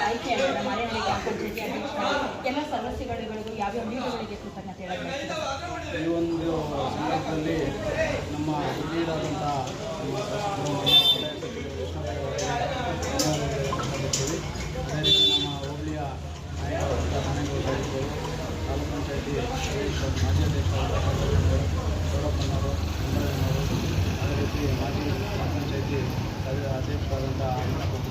ಆಯ್ಕೆ ಆಗಿದ್ದಾರೆ ಮಾರೇನಹಳ್ಳಿ ಗ್ರಾಮ ಪಂಚಾಯತಿ ಅಧ್ಯಕ್ಷ ಎಲ್ಲ ಸದಸ್ಯರುಗಳಿಗೂ ಯಾವ್ಯಾವ ಲೀಡರ್ಗಳಿಗೆ ಕೃತಜ್ಞತೆ ಹೇಳಕ್ಕೆ ಬಯಸ್ತೀರಾ? ಈ ಒಂದು ಸಂದರ್ಭದಲ್ಲಿ ನಮ್ಮ ಹಿರಿಯರಾದಂಥ ನಮ್ಮ ಶಾಸಕರು ಅದೇ ರೀತಿ ನಮ್ಮ ಹೋಬಳಿಯ ನಾಯಕರಾದಂಥ ಮನೆಗಳು ತಾಲೂಕು ಪಂಚಾಯತಿ ಮಾಜಿ ಅಧ್ಯಕ್ಷರಾದಂಥ ಸೌರಪ್ಪನವರು ಚಂದ್ರಯ್ಯನವರು ಅದೇ ರೀತಿ ಮಾಜಿ ಗ್ರಾಮ ಪಂಚಾಯತಿ ಅಧ್ಯಕ್ಷರಾದಂಥ ಅವರು ಅದೇ ರೀತಿ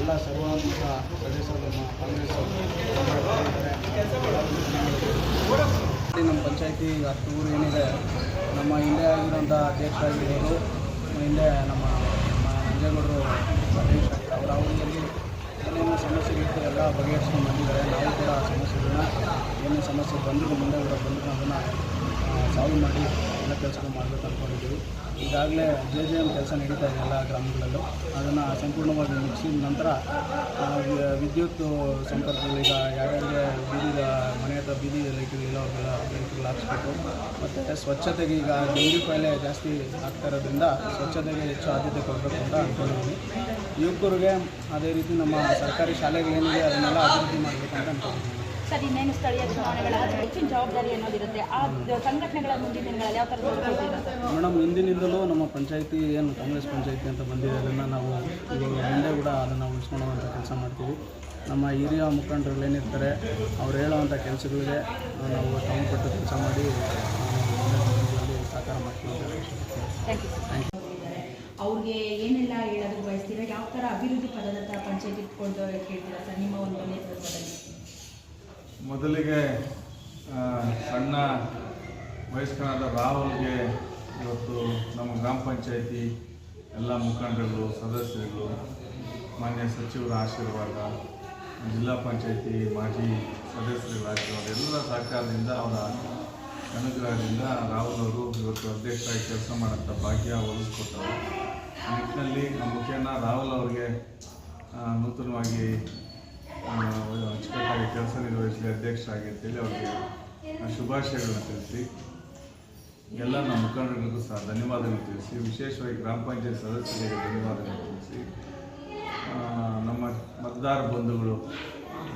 ಎಲ್ಲ ಸರ್ವಾನುಮತ ಸದಸ್ಯರು ಕಾಂಗ್ರೆಸ್ ನಮ್ಮ ಪಂಚಾಯತಿ ಹತ್ತು ಊರು ಏನಿದೆ, ನಮ್ಮ ಹಿಂದೆ ಆಗಿರೋಂಥ ಅಧ್ಯಕ್ಷರಾಗಿರೋರು ಹಿಂದೆ ನಮ್ಮ ನಂಜೇಗೌಡರು ಅಧ್ಯಕ್ಷ ಅವರ ಅವಧಿಯಲ್ಲಿ ಏನೇನು ಸಮಸ್ಯೆಗಳಿತ್ತು ಎಲ್ಲ ಬಗೆಹರಿಸ್ಕೊಂಡು ಬಂದಿದ್ದಾರೆ. ನಾವು ಕೂಡ ಆ ಸಮಸ್ಯೆಗಳನ್ನ ಏನೇನು ಸಮಸ್ಯೆ ಬಂದರೂ ಮುಂದೆ ಕೂಡ ಬಂದರೂ ಅದನ್ನು ಸಾಲ್ವ್ ಮಾಡಿ ಎಲ್ಲ ಕೆಲಸಗಳು ಮಾಡಬೇಕು ಅಂದ್ಕೊಂಡಿದ್ದೀವಿ ಈಗಾಗಲೇ ಜೆ ಜೆ ಎಂ ಕೆಲಸ ನಡೀತಾ ಇದೆ ಎಲ್ಲ ಗ್ರಾಮಗಳಲ್ಲೂ. ಅದನ್ನು ಸಂಪೂರ್ಣವಾಗಿ ಮುಗಿಸಿದ ನಂತರ ವಿದ್ಯುತ್ ಸಂಪರ್ಕಗಳು ಈಗ ಯಾರ್ಯಾರಿಗೆ ಬೀದಿ ಮನೆ ಹತ್ರ ಬೀದಿ ಲೈಟ್ಗಳಿಲ್ಲ ಅವ್ರಿಗೆಲ್ಲ ಲೈಟ್ಗಳು ಹಾಕ್ಸ್ಬೇಕು ಮತ್ತು ಸ್ವಚ್ಛತೆಗೆ ಈಗ ಡೆಂಗ್ಯೂ ಕಾಯಿಲೆ ಜಾಸ್ತಿ ಆಗ್ತಾ ಇರೋದ್ರಿಂದ ಸ್ವಚ್ಛತೆಗೆ ಹೆಚ್ಚು ಆದ್ಯತೆ ಕೊಡಬೇಕು ಅಂತ ಅಂದ್ಕೊಂಡಿದ್ದೀವಿ ಯುವಕರಿಗೆ ಅದೇ ರೀತಿ ನಮ್ಮ ಸರ್ಕಾರಿ ಶಾಲೆಗಳೇನಿದೆ ಅದನ್ನೆಲ್ಲ ಅಭಿವೃದ್ಧಿ ಮಾಡಬೇಕು ಅಂತ ಅಂದ್ಕೊಂಡಿದ್ದೀನಿ ಸರ್ ಇನ್ನೇನು ಸ್ಥಳೀಯ ಚುನಾವಣೆಗಳ ಹೆಚ್ಚಿನ ಜವಾಬ್ದಾರಿ ಅನ್ನೋದಿರುತ್ತೆ. ಆ ಸಂಘಟನೆಗಳ ಮುಂದಿನ ದಿನಗಳಲ್ಲಿ ಯಾವ ಥರ ಮೇಡಮ್ ಹಿಂದಿನಿಂದಲೂ ನಮ್ಮ ಪಂಚಾಯಿತಿ ಏನು ಕಾಂಗ್ರೆಸ್ ಪಂಚಾಯಿತಿ ಅಂತ ಬಂದಿದೆ ಅದನ್ನು ನಾವು ಇವಾಗ ಮುಂದೆ ಕೂಡ ಅದನ್ನು ಉಳಿಸ್ಕೊಳ್ಳುವಂಥ ಕೆಲಸ ಮಾಡ್ತೀವಿ. ನಮ್ಮ ಹಿರಿಯ ಮುಖಂಡರುಗಳು ಏನಿರ್ತಾರೆ ಅವ್ರು ಹೇಳುವಂಥ ಕೆಲಸಗಳಿಗೆ ನಾವು ಟೌನ್ ಕೊಟ್ಟು ಕೆಲಸ ಮಾಡಿ ಸಹಕಾರ ಮಾಡ್ತೀವಿ ಥ್ಯಾಂಕ್ ಯು ಥ್ಯಾಂಕ್ ಯು ಅವ್ರಿಗೆ ಏನೆಲ್ಲ ಹೇಳೋದಕ್ಕೆ ಬಯಸ್ತೀರಾ? ಯಾವ ಥರ ಅಭಿವೃದ್ಧಿ ಪದದತ್ತ ಪಂಚಾಯತಿ ಇಟ್ಕೊಂಡು ಕೇಳ್ತೀರಾ ಸರ್ ನಿಮ್ಮ ಒಂದು ನೇತೃತ್ವದಲ್ಲಿ? ಮೊದಲಿಗೆ ಸಣ್ಣ ವಯಸ್ಕನಾದ ರಾಹುಲ್ಗೆ ಇವತ್ತು ನಮ್ಮ ಗ್ರಾಮ ಪಂಚಾಯಿತಿ ಎಲ್ಲ ಮುಖಂಡರು ಸದಸ್ಯರು ಮಾನ್ಯ ಸಚಿವರ ಆಶೀರ್ವಾದ, ಜಿಲ್ಲಾ ಪಂಚಾಯಿತಿ ಮಾಜಿ ಸದಸ್ಯರ ಆಶೀರ್ವಾದ ಎಲ್ಲರ ಸರ್ಕಾರದಿಂದ ಅವರ ಅನುಗ್ರಹದಿಂದ ರಾಹುಲ್ ಅವರು ಇವತ್ತು ಅಧ್ಯಕ್ಷರಾಗಿ ಕೆಲಸ ಮಾಡೋಂಥ ಭಾಗ್ಯ ಒಲಿಸ್ಕೊಟ್ಟರು ಆ ನಿಟ್ಟಿನಲ್ಲಿ ನಮ್ಮ ಮುಖೇನ ರಾಹುಲ್ ಅವರಿಗೆ ನೂತನವಾಗಿ ಅಚ್ಚುಕಟ್ಟಾಗಿ ಕೆಲಸ ನಿರ್ವಹಿಸಲಿ ಅಧ್ಯಕ್ಷರಾಗಿ ಅಂತೇಳಿ ಅವರಿಗೆ ಶುಭಾಶಯಗಳನ್ನು ತಿಳಿಸಿ. ಎಲ್ಲ ನಮ್ಮ ಮುಖಂಡರಿಗೂ ಸಹ ಧನ್ಯವಾದಗಳು ತಿಳಿಸಿ. ವಿಶೇಷವಾಗಿ ಗ್ರಾಮ ಪಂಚಾಯತ್ ಸದಸ್ಯರಿಗೆ ಧನ್ಯವಾದಗಳು ತಿಳಿಸಿ. ನಮ್ಮ ಮತದಾರ ಬಂಧುಗಳು,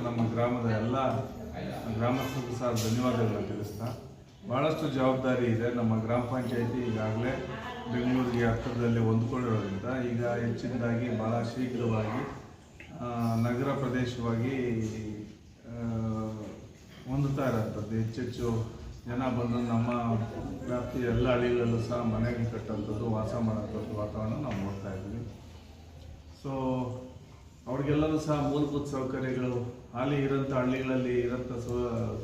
ನಮ್ಮ ಗ್ರಾಮದ ಎಲ್ಲ ಗ್ರಾಮಸ್ಥರಿಗೂ ಸಹ ಧನ್ಯವಾದಗಳನ್ನು ತಿಳಿಸ್ತಾ. ಭಾಳಷ್ಟು ಜವಾಬ್ದಾರಿ ಇದೆ. ನಮ್ಮ ಗ್ರಾಮ ಪಂಚಾಯತಿ ಈಗಾಗಲೇ ಬೆಂಗಳೂರಿಗೆ ಹತ್ತಿರದಲ್ಲಿ ಹೊಂದ್ಕೊಂಡಿರೋದ್ರಿಂದ ಈಗ ಹೆಚ್ಚಿನದಾಗಿ ಭಾಳ ಶೀಘ್ರವಾಗಿ ನಗರ ಪ್ರದೇಶವಾಗಿ ಹೊಂದುತ್ತಾ ಇರೋಂಥದ್ದು ಹೆಚ್ಚೆಚ್ಚು ಜನ ಬಂದು ನಮ್ಮ ವ್ಯಾಪ್ತಿಯ ಎಲ್ಲ ಹಳ್ಳಿಗಳಲ್ಲೂ ಸಹ ಮನೆಗೆ ಕಟ್ಟೋಂಥದ್ದು ವಾಸ ಮಾಡೋಂಥದ್ದು ವಾತಾವರಣ ನಾವು ನೋಡ್ತಾ ಇದ್ದೀವಿ. ಸೊ ಅವ್ರಿಗೆಲ್ಲರೂ ಸಹ ಮೂಲಭೂತ ಸೌಕರ್ಯಗಳು ಹಾಲಿ ಇರೋಂಥ ಹಳ್ಳಿಗಳಲ್ಲಿ ಇರೋಂಥ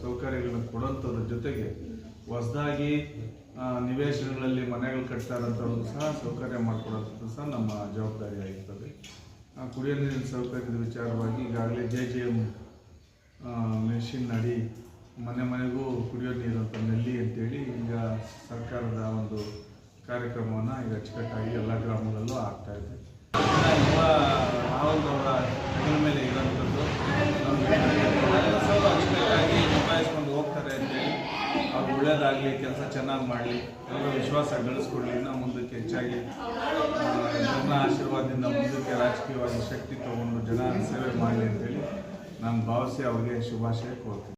ಸೌಕರ್ಯಗಳನ್ನು ಕೊಡೋಂಥದ್ರ ಜೊತೆಗೆ ಹೊಸದಾಗಿ ನಿವೇಶನಗಳಲ್ಲಿ ಮನೆಗಳು ಕಟ್ತಾ ಇರೋಂಥವ್ರಿಗೂ ಸಹ ಸೌಕರ್ಯ ಮಾಡಿಕೊಡೋಂಥದ್ದು ಸಹ ನಮ್ಮ ಜವಾಬ್ದಾರಿ ಆಗಿರ್ತದೆ ಆ, ಕುಡಿಯೋ ನೀರಿನ ಸೌಕರ್ಯದ ವಿಚಾರವಾಗಿ ಈಗಾಗಲೇ ಜೆ ಜೆ ಎಂ ಮೆಷಿನ್ ಅಡಿ ಮನೆ ಮನೆಗೂ ಕುಡಿಯೋ ನೀರು ಅಂತ ನಲ್ಲಿ ಅಂತೇಳಿ ಈಗ ಸರ್ಕಾರದ ಒಂದು ಕಾರ್ಯಕ್ರಮವನ್ನು ಈಗ ಅಚ್ಚುಕಟ್ಟಾಗಿ ಎಲ್ಲ ಗ್ರಾಮಗಳಲ್ಲೂ ಆಗ್ತಾ ಇದೆ. ಮೇಲೆ ಇರೋಂಥದ್ದು ನಿಭಾಯಿಸ್ಕೊಂಡು ಹೋಗ್ತಾರೆ ಅಂತೇಳಿ ಅವ್ರು ಒಳ್ಳೇದಾಗಲಿ, ಕೆಲಸ ಚೆನ್ನಾಗಿ ಮಾಡಲಿ. ಎಲ್ಲರೂ ವಿಶ್ವಾಸ ಗಳಿಸ್ಕೊಡ್ಲಿ. ಇನ್ನೂ ಮುಂದಕ್ಕೆ ಹೆಚ್ಚಾಗಿ ಜನ ಆಶೀರ್ವಾದದಿಂದ ಮುಂದಕ್ಕೆ ರಾಜಕೀಯವಾಗಿ ಶಕ್ತಿ ತಗೊಂಡು ಜನ ಸೇವೆ ಮಾಡಲಿ ಅಂತೇಳಿ ನಾನು ಭಾವಿಸಿ ಅವರಿಗೆ ಶುಭಾಶಯ ಕೋರ್ತೀನಿ